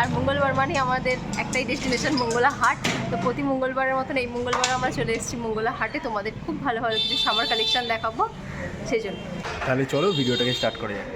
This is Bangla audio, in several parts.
আর মঙ্গলবার মানে আমাদের একটাই ডেস্টিনেশন মঙ্গলা হাট। তো প্রতি মঙ্গলবারের মতন এই মঙ্গলবার আমরা চলে এসেছি মঙ্গলা হাটে। তোমাদের খুব ভালো ভালো কিছু সামার কালেকশন দেখাবো, সেই জন্য। তাহলে চলো ভিডিওটাকে স্টার্ট করে যাক।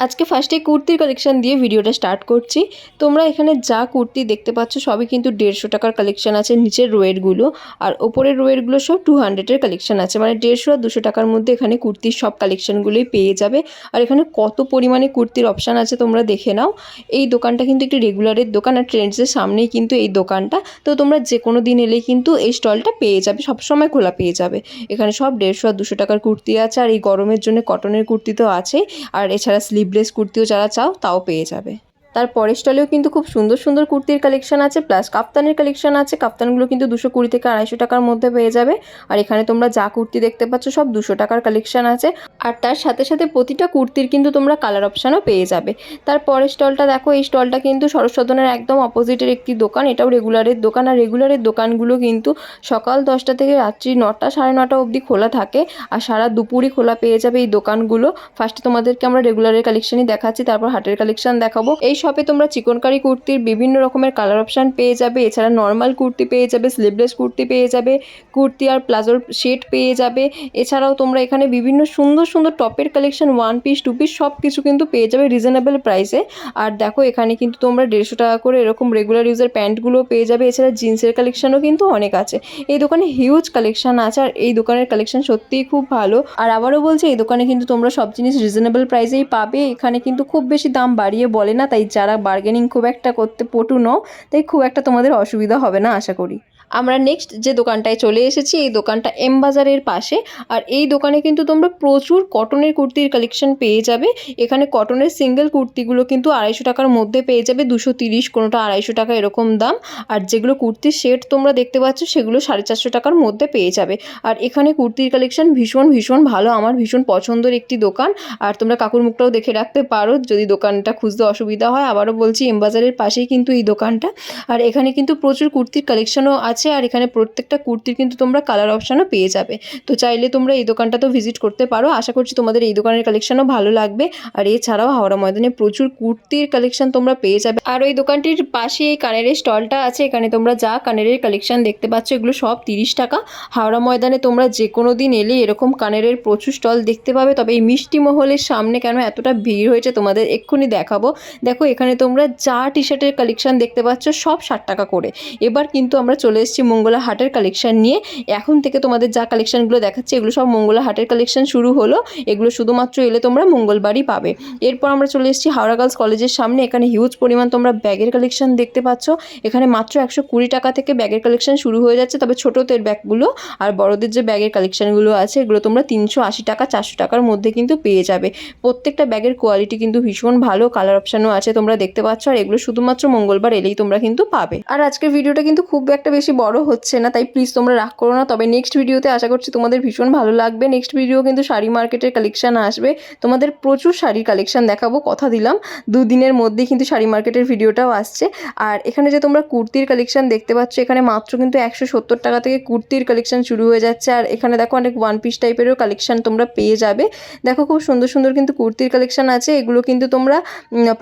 আজকে ফার্স্টে কুর্তির কালেকশন দিয়ে ভিডিওটা স্টার্ট করছি। তোমরা এখানে যা কুর্তি দেখতে পাচ্ছ, সবই কিন্তু দেড়শো টাকার কালেকশন আছে, নিচের রোয়েরগুলো আর ওপরের রোয়েরগুলো সব টু হান্ড্রেডের কালেকশন আছে। মানে দেড়শো আর দুশো টাকার মধ্যে এখানে কুর্তির সব কালেকশনগুলোই পেয়ে যাবে। আর এখানে কত পরিমাণে কুর্তির অপশান আছে তোমরা দেখে নাও। এই দোকানটা কিন্তু একটি রেগুলারের দোকান আর ট্রেন্ডসের সামনেই কিন্তু এই দোকানটা। তো তোমরা যে কোনো দিন এলেই কিন্তু এই স্টলটা পেয়ে যাবে, সবসময় খোলা পেয়ে যাবে। এখানে সব দেড়শো আর দুশো টাকার কুর্তি আছে, আর এই গরমের জন্য কটনের কুর্তি তো আছে আর এছাড়া স্লিভলেস কুর্তিও যারা চাও তাও পেয়ে যাবে। তার পরের স্টলেও কিন্তু খুব সুন্দর সুন্দর কুর্তির কালেকশন আছে প্লাস কাপ্তানের কালেকশন আছে। কাপ্তানগুলো কিন্তু দুশো কুড়ি থেকে আড়াইশো টাকার মধ্যে পেয়ে যাবে। আর এখানে তোমরা যা কুর্তি দেখতে পাচ্ছ সব দুশো টাকার কালেকশন আছে। আর তার সাথে সাথে প্রতিটা কুর্তির কিন্তু তোমরা কালার অপশানও পেয়ে যাবে। তার পরের স্টলটা দেখো, এই স্টলটা কিন্তু সরস্বতনের একদম অপোজিটের একটি দোকান। এটাও রেগুলারের দোকান। আর রেগুলারের দোকানগুলো কিন্তু সকাল দশটা থেকে রাত্রি নটা, সাড়ে নটা অবধি খোলা থাকে। আর সারা দুপুরই খোলা পেয়ে যাবে এই দোকানগুলো। ফার্স্টে তোমাদেরকে আমরা রেগুলারের কালেকশনই দেখাচ্ছি, তারপর হাটের কালেকশন দেখাবো। এই শপে তোমরা চিকনকারি কুর্তির বিভিন্ন রকমের কালার অপশান পেয়ে যাবে। এছাড়া নর্মাল কুর্তি পেয়ে যাবে স্লিভলেস কুর্তি পেয়ে যাবে, কুর্তি আর প্লাজোর সেট পেয়ে যাবে। এছাড়াও তোমরা এখানে বিভিন্ন সুন্দর সুন্দর টপের collection one piece two piece সব কিছু কিন্তু পেয়ে যাবে রিজনেবল প্রাইসে আর দেখো, এখানে কিন্তু তোমরা দেড়শো টাকা করে এরকম রেগুলার ইউজের প্যান্টগুলো পেয়ে যাবে। এছাড়া জিন্সের কালেকশনও কিন্তু অনেক আছে। এই দোকানে হিউজ কালেকশন আছে আর এই দোকানের কালেকশন সত্যিই খুব ভালো। আর আবারও বলছি, এই দোকানে কিন্তু তোমরা সব জিনিস রিজনেবল প্রাইসেই পাবে। এখানে কিন্তু খুব বেশি দাম বাড়িয়ে বলে না, তাই যারা বার্গেনিং খুব একটা করতে পটু নো তাই খুব একটা তোমাদের অসুবিধা হবে না, আশা করি। আমরা নেক্সট যে দোকানটায় চলে এসেছি, এই দোকানটা এম বাজারের পাশে। আর এই দোকানে কিন্তু তোমরা প্রচুর কটনের কুর্তির কালেকশন পেয়ে যাবে। এখানে কটনের সিঙ্গেল কুর্তিগুলো কিন্তু আড়াইশো টাকার মধ্যে পেয়ে যাবে। দুশো তিরিশ, কোনোটা আড়াইশো টাকা এরকম দাম। আর যেগুলো কুর্তির সেট তোমরা দেখতে পাচ্ছ, সেগুলো সাড়ে চারশো টাকার মধ্যে পেয়ে যাবে। আর এখানে কুর্তির কালেকশন ভীষণ ভীষণ ভালো। আমার ভীষণ পছন্দের একটি দোকান। আর তোমরা কাকুর মুখটাও দেখে রাখতে পারো। যদি দোকানটা খুঁজতে অসুবিধা হয়, আবারও বলছি এম বাজারের পাশেই কিন্তু এই দোকানটা। আর এখানে কিন্তু প্রচুর কুর্তির কালেকশনও আছে। আর এখানে প্রত্যেকটা কুর্তির কিন্তু তোমরা কালার অপশানও পেয়ে যাবে। তো চাইলে তোমরা এই দোকানটা তো ভিজিট করতে পারো। আশা করছি তোমাদের এই দোকানের কালেকশনও ভালো লাগবে। আর এছাড়াও হাওড়া ময়দানে প্রচুর কুর্তির কালেকশন তোমরা পেয়ে যাবে। আর ওই দোকানটির পাশে এই কানের স্টলটা আছে। এখানে তোমরা যা কানের কালেকশন দেখতে পাচ্ছ, এগুলো সব তিরিশ টাকা। হাওড়া ময়দানে তোমরা যে কোনো দিন এলে এরকম কানের প্রচুর স্টল দেখতে পাবে। তবে এই মিষ্টি মহলের সামনে কেন এতটা ভিড় হয়েছে তোমাদের এক্ষুনি দেখাবো। দেখো এখানে তোমরা যা টি শার্টের কালেকশন দেখতে পাচ্ছ, সব ষাট টাকা করে। এবার কিন্তু আমরা চলে এসেছি মঙ্গলা হাটের কালেকশান নিয়ে। এখন থেকে তোমাদের যা কালেকশনগুলো দেখাচ্ছি, এগুলো সব মঙ্গলা হাটের কালেকশান শুরু হলো। এগুলো শুধুমাত্র এলে তোমরা মঙ্গলবারই পাবে। এরপর আমরা চলে এসেছি হাওড়া গার্লস কলেজের সামনে। এখানে হিউজ পরিমাণ তোমরা ব্যাগের কালেকশন দেখতে পাচ্ছ। এখানে মাত্র একশো কুড়ি টাকা থেকে ব্যাগের কালেকশন শুরু হয়ে যাচ্ছে। তবে ছোটোদের ব্যাগগুলো আর বড়দের যে ব্যাগের কালেকশানগুলো আছে, এগুলো তোমরা তিনশো আশি টাকা, চারশো টাকার মধ্যে কিন্তু পেয়ে যাবে। প্রত্যেকটা ব্যাগের কোয়ালিটি কিন্তু ভীষণ ভালো কালার অপশানও আছে তোমরা দেখতে পাচ্ছ। আর এগুলো শুধুমাত্র মঙ্গলবার এলেই তোমরা কিন্তু পাবে। আর আজকের ভিডিওটা কিন্তু খুব একটা বেশি বড় হচ্ছে না, তাই প্লিজ তোমরা রাগ করো না। তবে নেক্সট ভিডিওতে আশা করছি তোমাদের ভীষণ ভালো লাগবে। নেক্সট ভিডিও কিন্তু শাড়ি মার্কেটের কালেকশান আসবে। তোমাদের প্রচুর শাড়ির কালেকশান দেখাবো, কথা দিলাম। দুদিনের মধ্যেই কিন্তু শাড়ি মার্কেটের ভিডিওটাও আসছে। আর এখানে যে তোমরা কুর্তির কালেকশন দেখতে পাচ্ছ, এখানে মাত্র কিন্তু একশো সত্তর টাকা থেকে কুর্তির কালেকশন শুরু হয়ে যাচ্ছে। আর এখানে দেখো অনেক ওয়ান পিস টাইপেরও কালেকশান তোমরা পেয়ে যাবে। দেখো খুব সুন্দর সুন্দর কিন্তু কুর্তির কালেকশান আছে। এগুলো কিন্তু তোমরা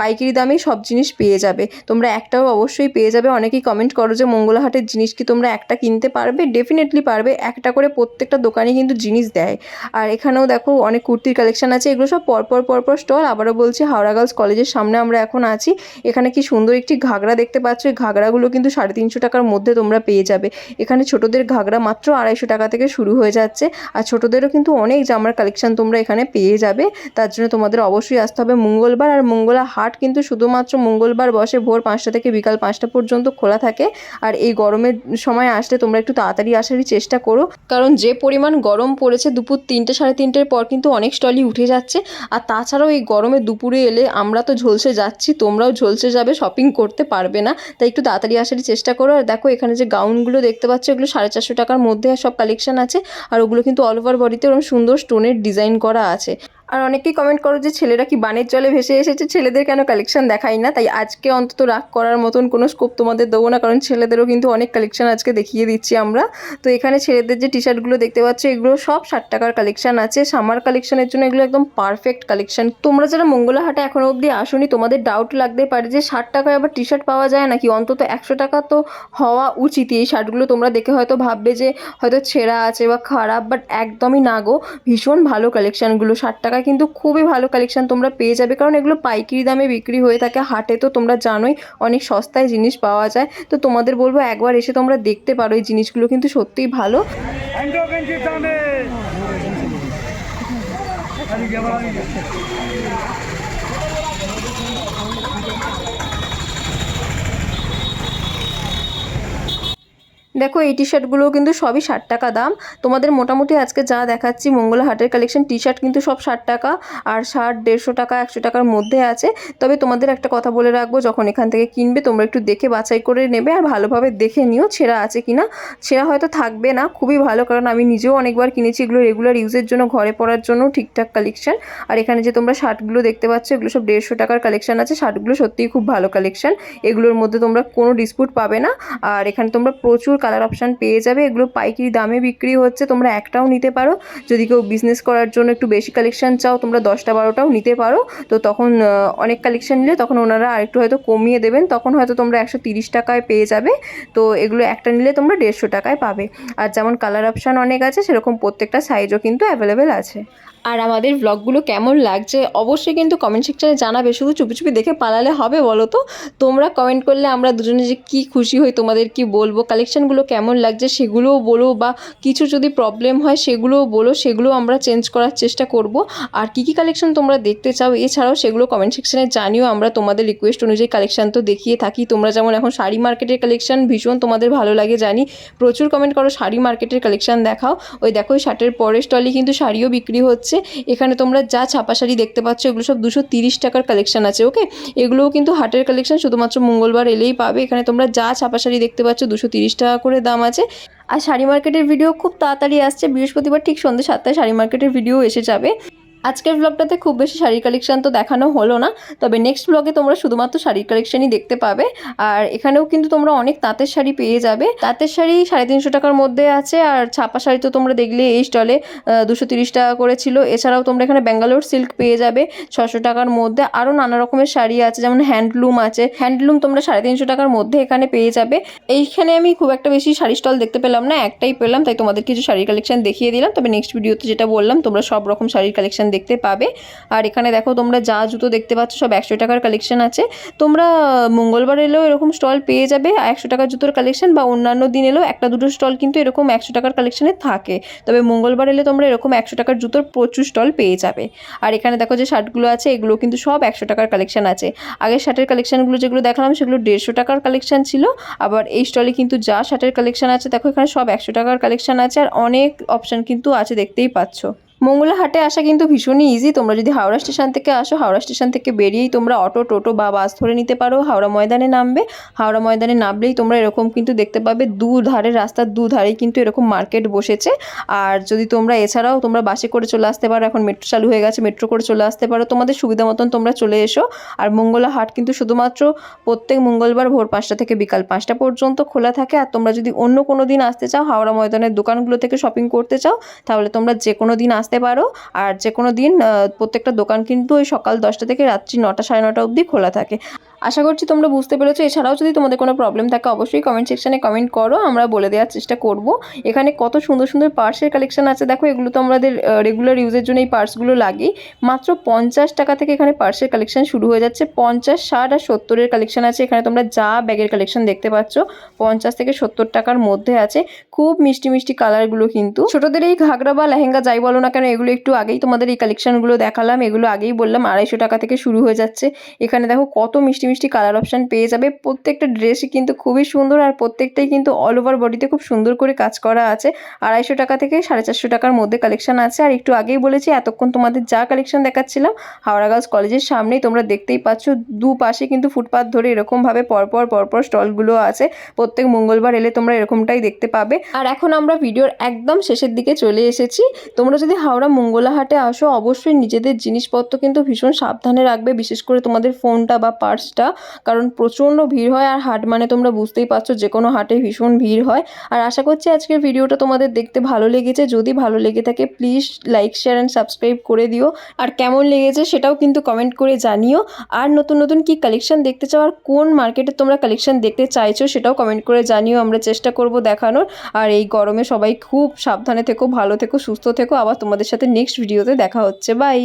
পাইকারি দামেই সব জিনিস পেয়ে যাবে। তোমরা একটাও অবশ্যই পেয়ে যাবে। অনেকেই কমেন্ট করো যে মঙ্গলাহাটের জিনিস কি তোমরা একটা কিনতে পারবে ডেফিনেটলি পারবে। একটা করে প্রত্যেকটা দোকানে কিন্তু জিনিস দেয়। আর এখানেও দেখো অনেক কুর্তির কালেকশন আছে, এগুলো সব পরপর পরপর স্টল আবারও বলছি, হাওড়া গার্লস কলেজের সামনে আমরা এখন আছি। এখানে কি সুন্দর একটি ঘাগরা দেখতে পাচ্ছ। এই ঘাগরাগুলো কিন্তু সাড়ে তিনশো টাকার মধ্যে তোমরা পেয়ে যাবে। এখানে ছোটোদের ঘাগরা মাত্র আড়াইশো টাকা থেকে শুরু হয়ে যাচ্ছে। আর ছোটোদেরও কিন্তু অনেক জামার কালেকশন তোমরা এখানে পেয়ে যাবে। তার জন্য তোমাদের অবশ্যই আসতে হবে মঙ্গলবার। আর মঙ্গলা হাট কিন্তু শুধুমাত্র মঙ্গলবার বসে ভোর পাঁচটা থেকে বিকাল পাঁচটা পর্যন্ত খোলা থাকে। আর এই গরমের সময় আসলে তোমরা একটু তাড়াতাড়ি আসারই চেষ্টা করো। কারণ যে পরিমাণ গরম পড়েছে দুপুর তিনটে, সাড়ে তিনটের পর কিন্তু অনেক স্টলই উঠে যাচ্ছে। আর তাছাড়াও এই গরমে দুপুরে এলে আমরা তো ঝলসে যাচ্ছি, তোমরাও ঝলসে যাবে শপিং করতে পারবে না। তাই একটু তাড়াতাড়ি আসারই চেষ্টা করো। আর দেখো, এখানে যে গাউনগুলো দেখতে পাচ্ছ ওগুলো সাড়ে চারশো টাকার মধ্যে সব কালেকশন আছে। আর ওগুলো কিন্তু অল ওভার বডিতে ওরকম সুন্দর স্টোনের ডিজাইন করা আছে। আর অনেকেই কমেন্ট করো যে, ছেলেরা কি বানের জলে ভেসে এসেছে? ছেলেদের কেন কালেকশন দেখাই না? তাই আজকে অন্তত রাগ করার মতন কোনো স্কোপ তোমাদের দেবো না, কারণ ছেলেদেরও কিন্তু অনেক কালেকশন আজকে দেখিয়ে দিচ্ছি আমরা। তো এখানে ছেলেদের যে টি শার্টগুলো দেখতে পাচ্ছ, এগুলো সব ষাট টাকার কালেকশন আছে। সামার কালেকশনের জন্য এগুলো একদম পারফেক্ট কালেকশন তোমরা যারা মঙ্গলা হাটে এখনও অবধি আসোনি, তোমাদের ডাউট লাগতে পারে যে, ষাট টাকায় আবার টি শার্ট পাওয়া যায় নাকি? অন্তত একশো টাকা তো হওয়া উচিত। এই শার্টগুলো তোমরা দেখে হয়তো ভাববে যে, হয়তো ছেঁড়া আছে বা খারাপ বাট একদমই না গো। ভীষণ ভালো কালেকশানগুলো ষাট টাকা কিন্তু খুবই ভালো কালেকশান তোমরা পেয়ে যাবে। কারণ এগুলো পাইকারি দামে বিক্রি হয়ে থাকে। হাটে তো তোমরা জানোই অনেক সস্তায় জিনিস পাওয়া যায়। তো তোমাদের বলব একবার এসে তোমরা দেখতে পারো এই জিনিসগুলো কিন্তু সত্যিই ভালো। দেখো, এই টি শার্টগুলোও কিন্তু সবই ষাট টাকা দাম। তোমাদের মোটামুটি আজকে যা দেখাচ্ছি মঙ্গলা হাটের কালেকশন টি শার্ট কিন্তু সব ষাট টাকা আর শার্ট দেড়শো টাকা, একশো টাকার মধ্যে আছে। তবে তোমাদের একটা কথা বলে রাখব, যখন এখান থেকে কিনবে, তোমরা একটু দেখে বাছাই করে নেবে আর ভালোভাবে দেখে নিও ছেঁড়া আছে কি না ছেঁড়া হয়তো থাকবে না, খুবই ভালো, কারণ আমি নিজেও অনেকবার কিনেছি এগুলো রেগুলার ইউজের জন্য, ঘরে পরার জন্য ঠিকঠাক কালেকশন আর এখানে যে তোমরা শার্টগুলো দেখতে পাচ্ছ, এগুলো সব দেড়শো টাকার কালেকশন আছে। শার্টগুলো সত্যিই খুব ভালো কালেকশন এগুলোর মধ্যে তোমরা কোনো ডিসপুট পাবে না। আর এখানে তোমরা প্রচুর কালার অপশান পেয়ে যাবে। এগুলো পাইকারি দামে বিক্রি হচ্ছে। তোমরা একটাও নিতে পারো। যদি কেউ বিজনেস করার জন্য একটু বেশি কালেকশান চাও, তোমরা দশটা বারোটাও নিতে পারো। তো তখন অনেক কালেকশান নিলে তখন ওনারা আরেকটু হয়তো কমিয়ে দেবেন। তখন হয়তো তোমরা একশো তিরিশ টাকায় পেয়ে যাবে। তো এগুলো একটা নিলে তোমরা দেড়শো টাকায় পাবে। আর যেমন কালার অপশান অনেক আছে, সেরকম প্রত্যেকটা সাইজও কিন্তু অ্যাভেলেবেল আছে। আর আমাদের ব্লগগুলো কেমন লাগছে অবশ্যই কিন্তু কমেন্ট সেকশানে জানাবে। শুধু চুপি চুপি দেখে পালালে হবে বলো তো? তোমরা কমেন্ট করলে আমরা দুজনে যে কী খুশি হই, তোমাদের কি বলব? কালেকশানগুলো কেমন লাগছে সেগুলোও বলো বা কিছু যদি প্রবলেম হয় সেগুলোও বলো, সেগুলো আমরা চেঞ্জ করার চেষ্টা করব। আর কী কী কালেকশন তোমরা দেখতে চাও এছাড়াও সেগুলো কমেন্ট সেকশানে জানিও। আমরা তোমাদের রিকোয়েস্ট অনুযায়ী কালেকশান তো দেখিয়ে থাকি। তোমরা যেমন এখন শাড়ি মার্কেটের কালেকশান ভীষণ তোমাদের ভালো লাগে জানি। প্রচুর কমেন্ট করো শাড়ি মার্কেটের কালেকশান দেখাও। ওই দেখো, ওই শার্টের পরের স্টলে কিন্তু শাড়িও বিক্রি হচ্ছে। এখানে তোমরা যা ছাপা শাড়ি দেখতে পাচ্ছ, এগুলো সব দুশো তিরিশ টাকার কালেকশন আছে ওকে এগুলোও কিন্তু হাটের কালেকশন শুধুমাত্র মঙ্গলবার এলেই পাবে। এখানে তোমরা যা ছাপা শাড়ি দেখতে পাচ্ছ, দুশো তিরিশ টাকা করে দাম আছে। আর শাড়ি মার্কেটের ভিডিও খুব তাড়াতাড়ি আসছে। বৃহস্পতিবার ঠিক সন্ধ্যে সাতটায় শাড়ি মার্কেটের ভিডিও এসে যাবে। আজকের ব্লগটাতে খুব বেশি শাড়ির কালেকশন তো দেখানো হলো না, তবে নেক্সট ব্লগে তোমরা শুধুমাত্র শাড়ির কালেকশনই দেখতে পাবে। আর এখানেও কিন্তু তোমরা অনেক তাঁতের শাড়ি পেয়ে যাবে। তাঁতের শাড়ি সাড়ে তিনশো টাকার মধ্যে আছে, আর ছাপা শাড়ি তো তোমরা দেখলে এই স্টলে দুশো তিরিশ টাকা করে ছিল। এছাড়াও তোমরা এখানে ব্যাঙ্গালোর সিল্ক পেয়ে যাবে ছশো টাকার মধ্যে। আরও নানা রকমের শাড়ি আছে, যেমন হ্যান্ডলুম আছে। হ্যান্ডলুম তোমরা সাড়ে তিনশো টাকার মধ্যে এখানে পেয়ে যাবে। এইখানে আমি খুব একটা বেশি শাড়ি স্টল দেখতে পেলাম না, একটাই পেলাম, তাই তোমাদের কিছু শাড়ির কালেকশন দেখিয়ে দিলাম। তবে নেক্সট ভিডিওতে যেটা বললাম, তোমরা সব রকম শাড়ির কালেকশন দেখতে পাবে। আর এখানে দেখো তোমরা যা জুতো দেখতে পাচ্ছ সব একশো টাকার কালেকশন আছে। তোমরা মঙ্গলবার এলেও এরকম স্টল পেয়ে যাবে। একশো টাকার জুতোর কালেকশন বা অন্যান্য দিন এলেও একটা দুটো স্টল কিন্তু এরকম একশো টাকার কালেকশনে থাকে। তবে মঙ্গলবার এলে তোমরা এরকম একশো টাকার জুতোর প্রচুর স্টল পেয়ে যাবে। আর এখানে দেখো যে শার্টগুলো আছে, এগুলো কিন্তু সব একশো টাকার কালেকশন আছে। আগের শার্টের কালেকশনগুলো যেগুলো দেখালাম সেগুলো দেড়শো টাকার কালেকশন ছিল। আবার এই স্টলে কিন্তু যা শার্টের কালেকশন আছে, দেখো এখানে সব একশো টাকার কালেকশন আছে। আর অনেক অপশান কিন্তু আছে দেখতেই পাচ্ছ। মঙ্গলা হাটে আসা কিন্তু ভীষণই ইজি তোমরা যদি হাওড়া স্টেশন থেকে আসো, হাওড়া স্টেশন থেকে বেরিয়েই তোমরা অটো টোটো বা বাস ধরে নিতে পারো। হাওড়া ময়দানে নামবে। হাওড়া ময়দানে নামলেই তোমরা এরকম কিন্তু দেখতে পাবে দু ধারে রাস্তার দু ধারেই কিন্তু এরকম মার্কেট বসেছে। আর যদি তোমরা এছাড়াও তোমরা বাসে করে চলে আসতে পারো, এখন মেট্রো চালু হয়ে গেছে মেট্রো করে চলে আসতে পারো, তোমাদের সুবিধা মতন তোমরা চলে এসো। আর মঙ্গলা হাট কিন্তু শুধুমাত্র প্রত্যেক মঙ্গলবার ভোর পাঁচটা থেকে বিকাল পাঁচটা পর্যন্ত খোলা থাকে। আর তোমরা যদি অন্য কোনো দিন আসতে চাও, হাওড়া ময়দানের দোকানগুলো থেকে শপিং করতে চাও, তাহলে তোমরা যে কোনো দিন আসতে পারো। আর যে কোনো দিন প্রত্যেকটা দোকান কিন্তু ওই সকাল দশটা থেকে রাত্রি নটা সাড়ে নটা অবধি খোলা থাকে। আশা করছি তোমরা বুঝতে পেরেছ। এছাড়াও যদি তোমাদের কোনো প্রবলেম থাকে, অবশ্যই কমেন্ট সেকশানে কমেন্ট করো, আমরা বলে দেওয়ার চেষ্টা করব। এখানে কত সুন্দর সুন্দর পার্সের কালেকশন আছে। দেখো, এগুলো তো আমাদের রেগুলার ইউজের জন্য এই পার্সগুলো লাগেই। মাত্র পঞ্চাশ টাকা থেকে এখানে পার্সের কালেকশন শুরু হয়ে যাচ্ছে। পঞ্চাশ, ষাট আর সত্তরের কালেকশন আছে। এখানে তোমরা যা ব্যাগের কালেকশন দেখতে পাচ্ছ, পঞ্চাশ থেকে সত্তর টাকার মধ্যে আছে। খুব মিষ্টি মিষ্টি কালারগুলো কিন্তু। ছোটদের এই ঘাগরা বা লেহেঙ্গা যাই বলো না কেন, এগুলো একটু আগেই তোমাদের এই কালেকশনগুলো দেখালাম। এগুলো আগেই বললাম, আড়াইশো টাকা থেকে শুরু হয়ে যাচ্ছে। এখানে দেখো, কত মিষ্টি মিষ্টি মিষ্টি কালার অপশান পেয়ে যাবে। প্রত্যেকটা ড্রেসই কিন্তু খুবই সুন্দর আর প্রত্যেকটাই কিন্তু অল ওভার বডিতে খুব সুন্দর করে কাজ করা আছে। আড়াইশো টাকা থেকে সাড়ে চারশো টাকার মধ্যে কালেকশন আছে। আর একটু আগেই বলেছি, এতক্ষণ তোমাদের যা কালেকশন দেখাচ্ছিলাম, হাওড়া গার্লস কলেজের সামনেই তোমরা দেখতেই পাচ্ছ, দুপাশে কিন্তু ফুটপাথ ধরে এরকমভাবে পরপর পরপর স্টলগুলো আছে। প্রত্যেক মঙ্গলবার এলে তোমরা এরকমটাই দেখতে পাবে। আর এখন আমরা ভিডিওর একদম শেষের দিকে চলে এসেছি। তোমরা যদি হাওড়া মঙ্গলাহাটে আসো, অবশ্যই নিজেদের জিনিসপত্র কিন্তু ভীষণ সাবধানে রাখবে। বিশেষ করে তোমাদের ফোনটা বা পার্সটা কারণ প্রচণ্ড ভিড় হয় আর হাট মানে তোমরা বুঝতেই পারছ যে কোনো হাটে ভীষণ ভিড় হয়। আর আশা করছি আজকের ভিডিওটা তোমাদের দেখতে ভালো লেগেছে। যদি ভালো লেগে থাকে please like share and subscribe করে দিও। আর কেমন লেগেছে সেটাও কিন্তু কমেন্ট করে জানিও। আর নতুন নতুন কি কালেকশন দেখতে চাও আর কোন মার্কেটে তোমরা কালেকশন দেখতে চাইছো সেটাও কমেন্ট করে জানিও। আমরা চেষ্টা করব দেখানোর। আর এই গরমে সবাই খুব সাবধানে থেকো, ভালো থেকো, সুস্থ থেকো। আবার তোমাদের সাথে নেক্সট ভিডিওতে দেখা হচ্ছে। বাই